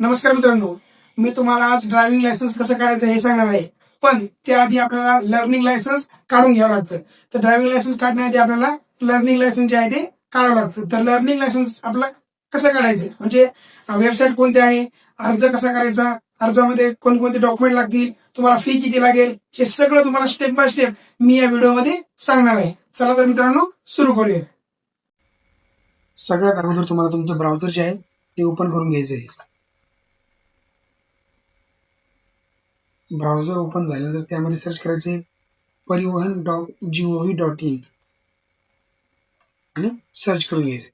नमस्कार मित्रांनो मी तुम्हाला आज ड्रायव्हिंग लायसन्स कसं काढायचं हे सांगणार आहे. पण त्याआधी आपल्याला लर्निंग लायसन्स काढून घ्यावं लागतं. तर ड्रायव्हिंग लायसन्स काढण्याआधी आपल्याला लर्निंग लायसन्स जे आहे ते काढावं लागतं. तर लर्निंग लायसन्स आपला कसं काढायचं? म्हणजे वेबसाईट कोणती आहे? अर्ज कसा करायचा? अर्जामध्ये कोणकोणते डॉक्युमेंट लागतील? तुम्हाला फी किती लागेल? हे सगळं तुम्हाला स्टेप बाय स्टेप मी या व्हिडिओमध्ये सांगणार आहे. चला तर मित्रांनो सुरू करूया. सगळ्यात अगोदर तुम्हाला तुमचं ब्राउझर जे आहे ते ओपन करून घ्यायचं आहे. ब्राउझर ओपन झाल्यानंतर त्यामध्ये सर्च करायचे Parivahan dot G O V dot in आणि सर्च करून घ्यायचे.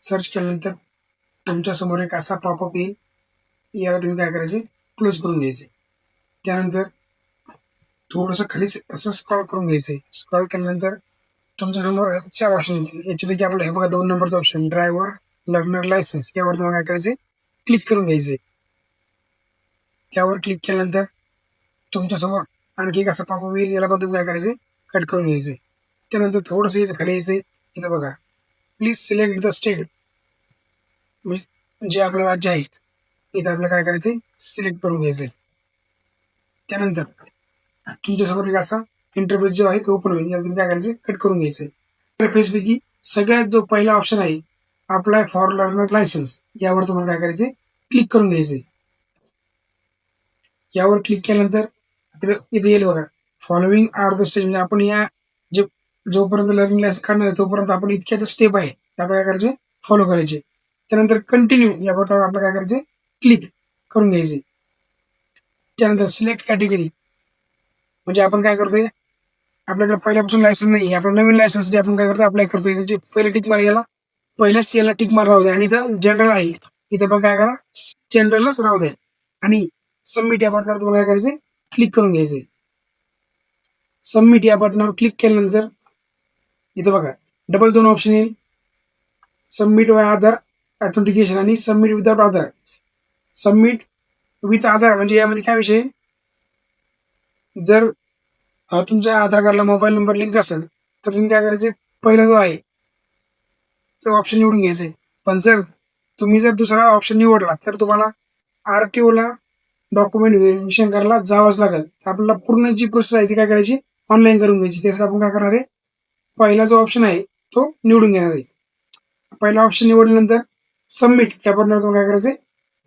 सर्च केल्यानंतर तुमच्यासमोर एक असा पॉपअप येईल. याला तुम्ही काय करायचे? क्लोज करून घ्यायचे. त्यानंतर थोडंसं खाली असं स्क्रॉल करून घ्यायचे. स्क्रॉल केल्यानंतर तुमचा नंबर चार ऑप्शन येतील. याच्यापैकी आपल्याला हे बघा दोन नंबरचं ऑप्शन ड्रायव्हर लर्नर लायसन्स यावर तुम्हाला काय करायचे? क्लिक करून घ्यायचे. त्यावर क्लिक केल्यानंतर तुमच्यासमोर आणखी एक असा पॉपअप येईल याला पण तुम्ही काय करायचे? कट करून घ्यायचे. त्यानंतर थोडंसं यायचं खाली यायचं. इथं बघा. प्लीज सिलेक्ट द स्टेट म्हणजे जे आपलं राज्य आहे. इथं आपल्याला काय करायचे? सिलेक्ट करून घ्यायचे. त्यानंतर तुमच्यासमोर एक असा इंटरफेस जो आहे तो ओपन होईल. याला तुम्ही काय करायचे? कट करून घ्यायचे. इंटरफेसपैकी सगळ्यात जो पहिला ऑप्शन आहे अप्लाय फॉर लर्नर लायसन्स यावर तुम्हाला काय करायचे क्लिक करून घ्यायचे यावर क्लिक केल्यानंतर इथे येईल बघा. फॉलोविंग आर द स्टेज म्हणजे आपण या जे जोपर्यंत लर्निंग लायसन्स काढणार आहे तोपर्यंत आपण इतक्या स्टेप आहे. त्या काय करायचे फॉलो करायचे त्यानंतर कंटिन्यू या बटनावर आपलं काय करायचे क्लिक करून घ्यायचे त्यानंतर सिलेक्ट कॅटेगरी म्हणजे आपण काय करतोय? आपल्याकडे पहिल्यापासून लायसन्स नाही आपण नवीन लायसन्स जे आपण काय करतो अप्लाय करतोय त्याची पहिले टिक मार याला पहिल्याच याला टिक मार राहू द्या आणि इथं जनरल आहे. इथं पण काय करा? जनरलच राहू द्या. आणि सबमिट या बटनावर तुम्हाला काय करायचे क्लिक करून घ्यायचे सबमिट या बटनावर क्लिक केल्यानंतर इथं बघा डबल दोन ऑप्शन येईल. सबमिट वाय आधार ऑथेंटिकेशन आणि submit without Aadhaar. Submit with Aadhaar म्हणजे यामध्ये काय विषय? जर तुमच्या आधार कार्डला मोबाईल नंबर लिंक असेल तर तुम्ही काय करायचे पहिला जो आहे ऑप्शन निवडून घ्यायचे पण जर तुम्ही जर दुसरा ऑप्शन निवडला तर तुम्हाला आर टी ओला डॉक्युमेंट व्हेरिफिकेशन करायला जावंच लागेल. तर आपल्याला पूर्ण जी प्रोसेस आहे ती काय करायची? ऑनलाईन करून घ्यायची. त्यासाठी आपण काय करणार आहे? पहिला जो ऑप्शन आहे तो निवडून घेणार आहे. पहिला ऑप्शन निवडल्यानंतर सबमिट या बटनावर तुम्हाला काय करायचे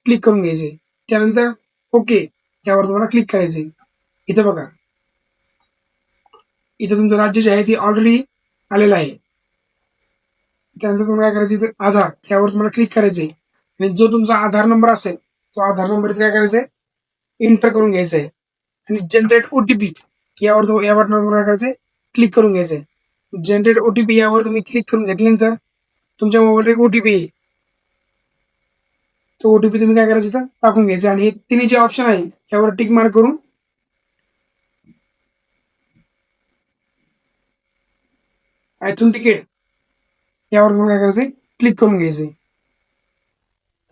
क्लिक करून घ्यायचे त्यानंतर ओके यावर तुम्हाला क्लिक करायचे इथं बघा. इथं तुमचं राज्य जे आहे ते ऑलरेडी आलेलं आहे. त्यानंतर तुम्हाला काय करायचं इथं आधार त्यावर तुम्हाला क्लिक करायचे आणि जो तुमचा आधार नंबर असेल तो आधार नंबर काय करायचा आहे एंटर करून घ्यायचा आहे आणि जनरेट ओटीपी यावर या बटनावर तुम्हाला काय करायचंय? क्लिक करून घ्यायचंय. जनरेट ओटीपी यावर तुम्ही क्लिक करून घेतल्यानंतर तुमच्या मोबाईलवर एक ओटीपी येईल. तो ओटीपी तुम्ही काय करायचं इथं? टाकून घ्यायचं आणि हे तिन्ही जे ऑप्शन आहे यावर टिक मार्क करून आयथून तिकीट यावर तुम्ही काय करायचं? क्लिक करून घ्यायचं.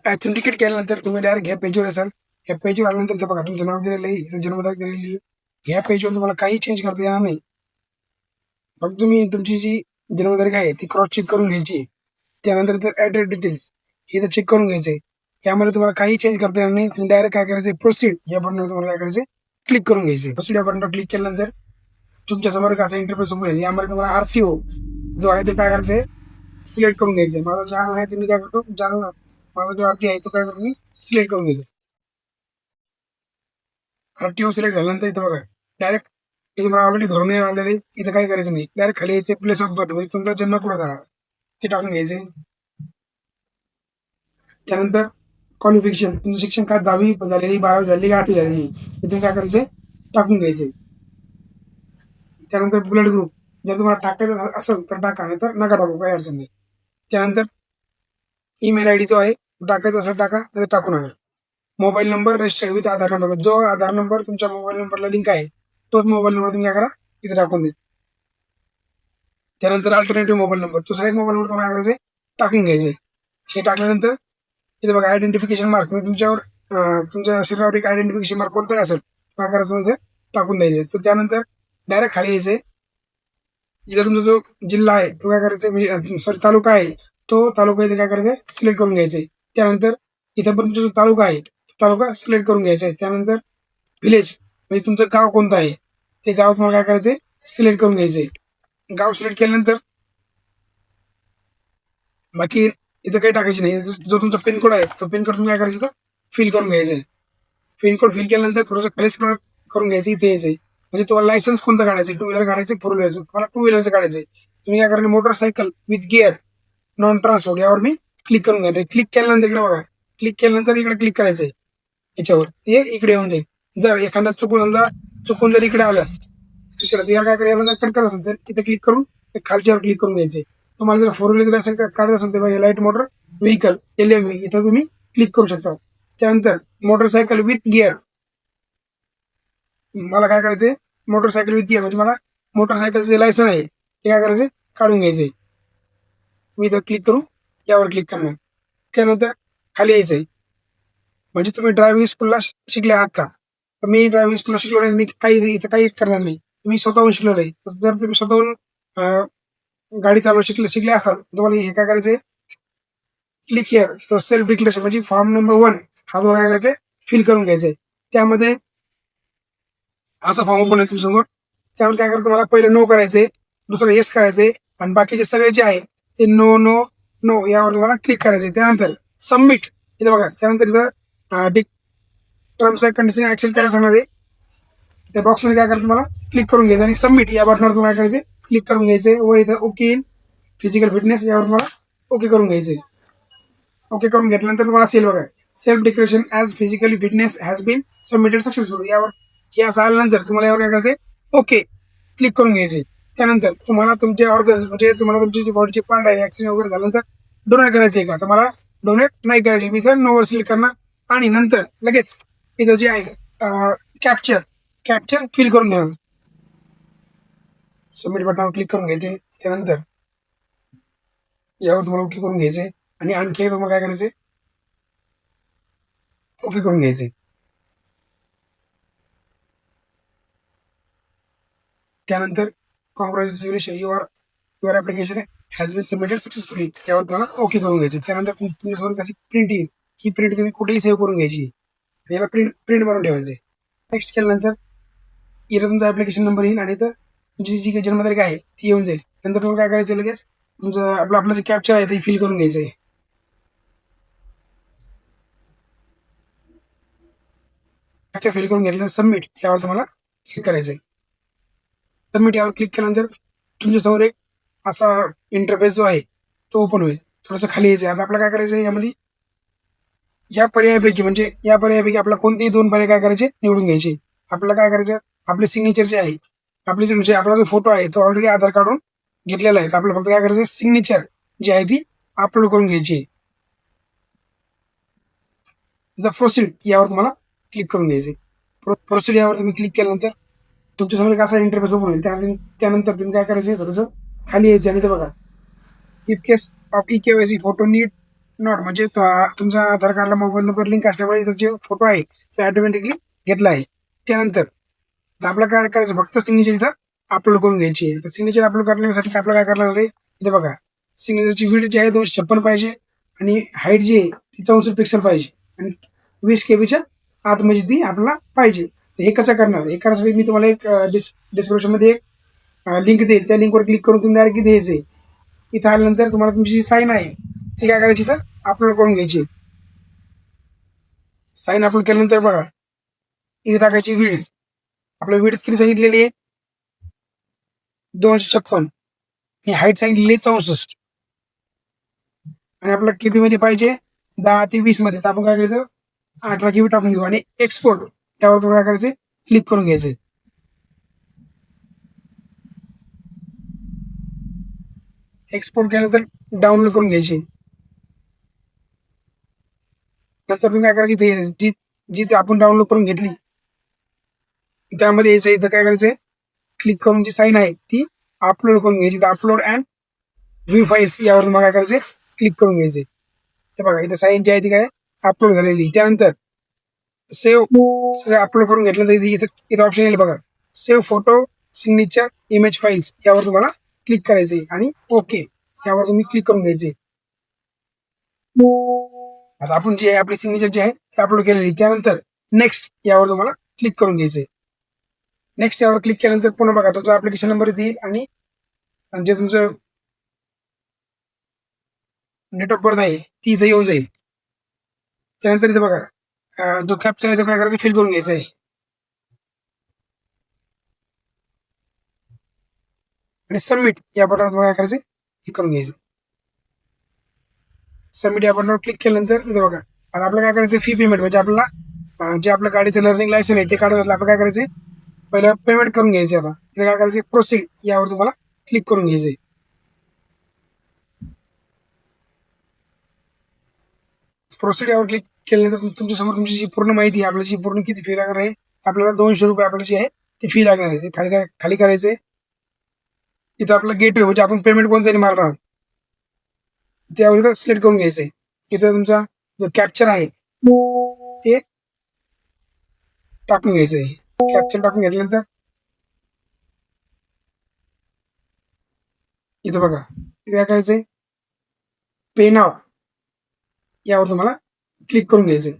ऍथेंटिकेट केल्यानंतर तुम्ही डायरेक्ट ह्या पेजवर असाल. ह्या पेजवर आल्यानंतर बघा तुमचं नाव दिलेलं आहे जन्मतारीख दिलेली आहे. ह्या पेजवर तुम्हाला काही चेंज करता येणार नाही. फक्त तुम्ही तुमची जी जन्मतारीख आहे ती क्रॉस चेक करून घ्यायची. त्यानंतर तर ॲड्रेस डिटेल्स हे तर चेक करून घ्यायचे यामध्ये तुम्हाला काही चेंज करता येणार नाही. तुम्ही डायरेक्ट काय करायचं प्रोसीड या बटनवर तुम्हाला काय करायचं क्लिक करून घ्यायचे प्रोसीड या बटनवर क्लिक केल्यानंतर तुमच्यासमोर एक असा इंटरफेस उभं यामध्ये तुम्हाला आरटीओ जो आहे ते काय करते सिलेक्ट करून घ्यायचं. माझा जालना आहे ते मी काय करतो जालना माझा जो आरटी आहे तो काय करतो सिलेक्ट करून घ्यायचं आरटीओ सिलेक्ट झाल्यानंतर इथं बघा डायरेक्ट हे मला ऑलरेडी भरून आलेले इथं काय करायचं नाही. डायरेक्ट खाली यायचे प्लेस ऑफ बर्थ म्हणजे तुमचा जन्म कुठं झाला. ते टाकून घ्यायचे. त्यानंतर क्वालिफिकेशन तुमचं शिक्षण काय दहावी झालेली बारावी झालेली की आठवी झालेली तुम्ही काय करायचे टाकून घ्यायचे. त्यानंतर ब्लड ग्रुप जर तुम्हाला टाकायचं असेल तर टाका नाही तर नका टाकू काही अडचण नाही. त्यानंतर ईमेल आय डी जो आहे तो टाकायचा असेल टाका नाही तर टाकू नका. Mobile number register with Aadhaar number जो आधार नंबर तुमच्या मोबाईल नंबरला लिंक आहे तोच मोबाईल नंबर तुम्ही काय करा तिथे टाकून दे त्यानंतर अल्टरनेटिव्ह मोबाईल नंबर. दुसरा एक मोबाईल नंबर तुम्हाला काय करायचं टाकून घ्यायचे हे टाकल्यानंतर इथे बघा आयडेंटिफिकेशन मार्क म्हणजे तुमच्यावर तुमच्या शरीरावर एक आयडेंटिफिकेशन मार्क कोणताही असेल काय करायचं इथे टाकून द्यायचे तर त्यानंतर डायरेक्ट खाली यायचे इथं तुमचा जो जिल्हा आहे तो काय करायचा? म्हणजे सॉरी तालुका आहे. तो तालुका इथे काय करायचा आहे सिलेक्ट करून घ्यायचा आहे त्यानंतर इथं पण तुमचा जो तालुका आहे तो तालुका सिलेक्ट करून घ्यायचा आहे त्यानंतर विलेज म्हणजे तुमचं गाव कोणतं आहे? ते गाव तुम्हाला काय करायचं आहे सिलेक्ट करून घ्यायचं आहे गाव सिलेक्ट केल्यानंतर बाकी इथं काही टाकायची नाही. जो तुमचा पिनकोड आहे तो पिनकोड तुम्ही काय करायचं? फिल करून घ्यायचं आहे पिनकोड फिल केल्यानंतर थोडंसं कलेक्ट करून घ्यायचं इथे यायचं आहे म्हणजे तुम्हाला लायसन्स कोणतं काढायचं टू व्हीलर काढायचं फोर व्हीलरचं तुम्हाला टू व्हीलरचं काढायचं आहे तुम्ही काय करायला motorcycle with gear non transport यावर मी क्लिक करून घेणार क्लिक केल्यानंतर इकडे बघा. क्लिक केल्यानंतर इकडे क्लिक करायचं आहे याच्यावर. ते इकडे येऊन जाईल. जर एखादा चुकून समजा चुकून जर इकडे आलं इकडे याला काय करायला कट करत असेल तर तिथे क्लिक करून खालच्यावर क्लिक करून घ्यायचे तुम्हाला जर फोर व्हीलर असेल का- काढत असेल तर light motor vehicle L M इथं तुम्ही क्लिक करू शकता. त्यानंतर मोटरसायकल विथ गिअर मला काय करायचंय? मोटरसायकल विकती म्हणजे मला मोटरसायकलचे लायसन आहे ते काय करायचे काढून घ्यायचे मी इथं क्लिक करू यावर क्लिक करणार. त्यानंतर खाली यायचंय. म्हणजे तुम्ही ड्रायव्हिंग स्कूलला शिकले आहात का? तर मी ड्रायव्हिंग स्कूलला शिकलो नाही मी काही इथं काही करणार नाही. तुम्ही स्वतःहून शिकलो नाही. तर जर तुम्ही स्वतःहून गाडी चालवू शिकले शिकले असाल तुम्हाला हे काय करायचंय? क्लिक तर तो सेल्फ डिक्लेरेशन म्हणजे फॉर्म नंबर वन हा तो काय करायचंय? फिल करून घ्यायचंय. त्यामध्ये असा फॉर्म ओपन आहे तुमच्यासमोर. त्यावर काय करतो तुम्हाला पहिले नो करायचे दुसरं येस करायचे आणि बाकीचे सगळे जे आहे ते नो नो नो यावर तुम्हाला क्लिक करायचे त्यानंतर सबमिट इथं बघा त्यानंतर इथं tick terms and condition accept करायला सांगणार आहे. त्या बॉक्समध्ये काय करायचं तुम्हाला क्लिक करून घ्यायचं. आणि सबमिट या बटनावर तुम्हाला काय करायचं क्लिक करून घ्यायचं व इथं ओके इन फिजिकल फिटनेस यावर तुम्हाला ओके करून घ्यायचे ओके करून घेतल्यानंतर तुम्हाला सेल बघा. Self declaration as physically fitness has been submitted successful यावर हे असं आल्यानंतर तुम्हाला यावर काय करायचंय? ओके क्लिक करून घ्यायचे त्यानंतर तुम्हाला तुमचे ऑर्गन्स म्हणजे तुम्हाला तुमची जी बॉडीचे पार्ट आहे ऍक्सिडेंट वगैरे झाल्यानंतर डोनेट करायचे का? तर मला डोनेट नाही करायचे मी सर नोवर सिलेक्ट करणार. आणि नंतर लगेच इथं जे आहे कॅप्चर कॅप्चर फिल करून घेणार सबमिट बटनावर क्लिक करून घ्यायचे त्यानंतर यावर तुम्हाला ओके करून घ्यायचे आणि आणखी तुम्हाला काय करायचे ओके करून घ्यायचे त्यानंतर congratulation your your application has been submitted successfully त्यावर तुम्हाला ओके करून घ्यायचं. त्यानंतर तुमच्यासमोर कशी प्रिंट येईल ही प्रिंट तुम्ही कुठेही सेव्ह करून घ्यायची. आणि याला प्रिंट प्रिंट बनवून ठेवायचे. नेक्स्ट केल्यानंतर इथं तुमचा ॲप्लिकेशन नंबर येईल आणि तर तुमची जी काही जन्मतारीख आहे ती येऊन जाईल. नंतर तुम्हाला काय करायचं लगेच? तुमचं आपलं आपलं जे कॅप्चर आहे ते फिल करून घ्यायचं आहे. कॅप्चर फिल करून घेतलं सबमिट त्यावर तुम्हाला हे करायचं आहे. सबमिट यावर क्लिक केल्यानंतर तुमच्यासमोर एक असा इंटरफेस जो आहे तो ओपन होईल. थोडंसं खाली यायचं आता आपल्याला काय करायचं आहे यामध्ये या पर्यायापैकी म्हणजे या पर्यायापैकी आपल्याला कोणतेही दोन पर्याय काय करायचे? निवडून घ्यायचे. आपल्याला काय करायचं आपले सिग्नेचर जे आहे आपले जे म्हणजे आपला जो फोटो आहे तो ऑलरेडी आधार काढून घेतलेला आहे. तर आपल्याला फक्त काय करायचं सिग्नेचर जी आहे ती अपलोड करून घ्यायची. द प्रोसीड यावर तुम्हाला क्लिक करून घ्यायचे प्रोसीड यावर तुम्ही क्लिक केल्यानंतर तुमच्यासमोर एक असा इंटरफेस ओपन होईल त्यानंतर त्यानंतर तुम्ही काय करायचं थोडंसं खाली यायचं आणि ते बघा. If case of E KYC photo NEET not म्हणजे तुमचा आधार कार्डला मोबाईल नंबर लिंक असल्यामुळे इथं जे फोटो आहे ते ऑटोमॅटिकली घेतला आहे. त्यानंतर तर काय करायचं? फक्त सिग्नेचर इथं अपलोड करून घ्यायची आहे. तर सिग्नेचर अपलोड करण्यासाठी आपल्याला काय करायला आहे? इथे बघा. सिग्नेचरची विड जी आहे दोनशे छप्पन पाहिजे आणि हाईट जी आहे ती चौसष्ट पिक्सल पाहिजे. आणि वीस के बीच्या आत आतमध्ये ती आपल्याला पाहिजे. हे कसं करणार? हे करण्यासाठी मी तुम्हाला एक डिस डिस्क्रिप्शनमध्ये एक लिंक देईल. त्या लिंकवर क्लिक करून तुम्ही डायरेक्ट द्यायचे इथं आल्यानंतर तुम्हाला तुमची जी साईन आहे ती काय करायची इथं अपलोड करून घ्यायची साईन अपलोड केल्यानंतर बघा इथे टाकायची विड आपलं विड किती सांगितलेली आहे? दोनशे छप्पन. आणि हाईट सांगितलेली आहे चौसष्ट. आणि आपलं केबी मध्ये पाहिजे? दहा ते वीसमध्ये तर आपण काय करायचं? अठरा केबी टाकून घेऊ आणि एक्सपोर्ट त्यावर तुम्हाला काय करायचे? क्लिक करून घ्यायचे. एक्सपोर्ट केल्यानंतर डाउनलोड करून घ्यायची. नंतर तुम्ही काय करायचं इथे? जी जी आपण डाउनलोड करून घेतली त्यामध्ये यायचं. इथं काय करायचंय? क्लिक करून जी साईन आहे ती अपलोड करून घ्यायची. अपलोड अँड व्ह्यू फाईल्स यावर तुम्हाला काय करायचे क्लिक करून घ्यायचे हे बघा इथं साईन जी आहे ती काय? अपलोड झालेली. त्यानंतर सेव्ह अपलोड करून घेतलं तर इथं इथं ऑप्शन येईल बघा. Save photo signature image files यावर तुम्हाला क्लिक करायचे आणि ओके यावर तुम्ही क्लिक करून घ्यायचे आता आपण जे आहे आपली सिग्नेचर जे आहे ते अपलोड केलेली. त्यानंतर नेक्स्ट यावर तुम्हाला क्लिक करून घ्यायचे नेक्स्ट यावर क्लिक केल्यानंतर पुन्हा बघा तुमचा ऍप्लिकेशन नंबर येईल आणि जे तुमचं नेटवर्क ऑफ बर्थ आहे ती इथं येऊन जाईल. त्यानंतर इथं बघा. जो कॅप्चर आहे तो काय करायचं? फिल करून घ्यायचा आहे. आणि सबमिट या बटनवर तुम्हाला काय करायचं? हे करून घ्यायचं. सबमिट या बटनवर क्लिक केल्यानंतर बघा आता आपल्याला काय करायचं? फी पेमेंट म्हणजे आपल्याला जे आपलं गाडीचं लर्निंग लायसन आहे ते काढत आपलं आपण काय करायचं पहिलं पेमेंट करून घ्यायचं आता. ते काय करायचं प्रोसीड यावर तुम्हाला क्लिक करून घ्यायचंय. प्रोसीड यावर क्लिक केल्यानंतर तुमच्यासमोर तुमची जी पूर्ण माहिती आहे आपल्याची पूर्ण किती फी लागणार आहे आपल्याला दोनशे रुपये आपल्याला जी आहे ती फी लागणार आहे. ते खाली काय- खाली करायचंय. इथं आपलं गेटवे म्हणजे आपण पेमेंट कोणतरी मारणार आहोत. त्यावर सिलेक्ट करून घ्यायचंय. इथं तुमचा जो कॅप्चर आहे ते टाकून घ्यायचं आहे कॅप्चर टाकून घेतल्यानंतर इथं बघा. काय करायचंय? पेनाव यावर तुम्हाला क्लिक करून घ्यायचे.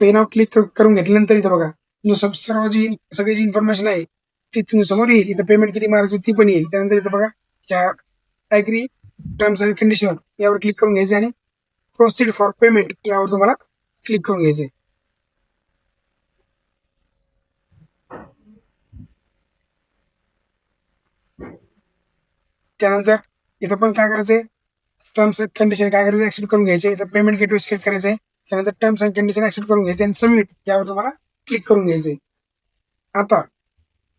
पे नाव क्लिक करून घेतल्यानंतर इथं बघा. सब- सर्व जी सगळी जी इन्फॉर्मेशन आहे ती तुम्ही समोर येईल. इथं पेमेंट किती मारायचं ती पण येईल. त्यानंतर इथं बघा या ॲग्री टर्म्स अँड कंडिशन यावर क्लिक करून घ्यायचं आणि प्रोसिड फॉर पेमेंट यावर तुम्हाला क्लिक करून घ्यायचे त्यानंतर इथं पण काय करायचंय? टर्म्स अँड कंडिशन काय करायचं ऍक्सेप्ट करून घ्यायचे. इथं पेमेंट गेटवे सिलेक्ट करायचे त्यानंतर टर्म्स अँड कंडिशन ऍक्सेप्ट करून घ्यायचे आणि सबमिट यावर तुम्हाला क्लिक करून घ्यायचे आता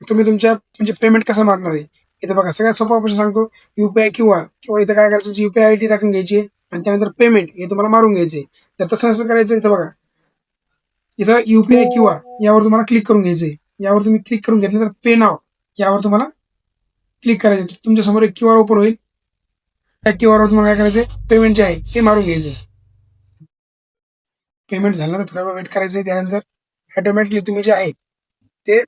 तुम्ही तुमच्या म्हणजे पेमेंट कसं मारणार आहे? इथं बघा सगळ्यात सोपा ऑप्शन सांगतो. युपीआय क्यू आर किंवा इथं काय करायचं तुमची युपीआय आय डी टाकून घ्यायची आणि त्यानंतर पेमेंट हे तुम्हाला मारून घ्यायचे तर तसं असं करायचं इथं बघा. इथं युपीआय क्यू आर यावर तुम्हाला क्लिक करून घ्यायचे यावर तुम्ही क्लिक करून घेतलं तर पे नाव यावर तुम्हाला क्लिक करायचं तुमच्यासमोर एक क्यू आर ओपन होईल. त्या क्यू तुम्हाला काय करायचं पेमेंट जे आहे ते मारून घ्यायचं पेमेंट झालं तर थोडा वेळ वेट करायचं त्यानंतर ऑटोमॅटिकली तुम्ही जे आहे ते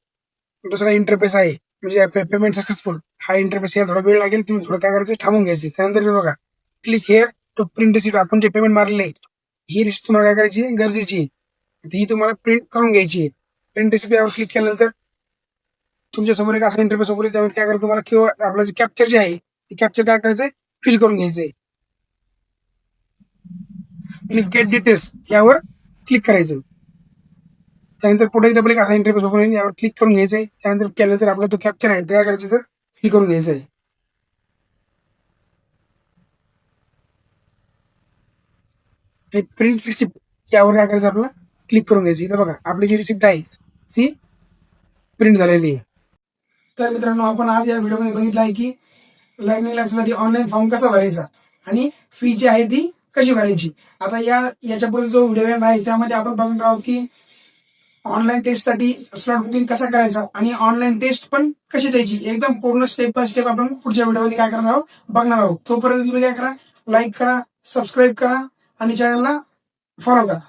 दुसरा इंटरफेस आहे. म्हणजे पेमेंट सक्सेसफुल हा इंटरफेस यायला थोडा वेळ लागेल तुम्ही थोडं काय करायचं थांबून घ्यायचं त्यानंतर बघा click here to print receipt आपण जे पेमेंट मारले ही रिसिप्ट तुम्हाला काय करायची गरजेची ही तुम्हाला प्रिंट करून घ्यायची प्रिंट रिसिप्ट यावर क्लिक केल्यानंतर तुमच्यासमोर एक असा इंटरफेस समोर त्यावर काय करायचं तुम्हाला किंवा आपलं जे कॅप्चर जे आहे ते कॅप्चर काय करायचंय? फिल करून घ्यायचंय. आणि गेट डिटेल्स यावर क्लिक करायचं. त्यानंतर पुढे डबल एक असा इंटरफेस ओपन होईल यावर क्लिक करून घ्यायचंय. त्यानंतर केल्यानंतर आपला तो कॅप्चर आहे तयार काय करायचं तर फिल करून घ्यायचं आहे प्रिंट रिसिप्ट यावर काय करायचं आपल्याला? क्लिक करून घ्यायची. इथं बघा आपली जी रिसिप्ट आहे ती प्रिंट झालेली आहे. तर मित्रांनो आपण आज या व्हिडिओमध्ये बघितलं आहे की लर्निंग लायसनसाठी ऑनलाईन फॉर्म कसा भरायचा? आणि फी जी आहे ती कशी भरायची? आता या याच्यापुढे जो व्हिडिओ येणार आहे त्यामध्ये आपण बघणार आहोत की ऑनलाईन टेस्टसाठी स्लॉट बुकिंग कसा करायचा? आणि ऑनलाईन टेस्ट पण कशी द्यायची? एकदम पूर्ण स्टेप बाय स्टेप आपण पुढच्या व्हिडिओमध्ये काय करणार आहोत? बघणार आहोत. तोपर्यंत तुम्ही काय करा? लाईक करा सबस्क्राईब करा आणि चॅनलला फॉलो करा.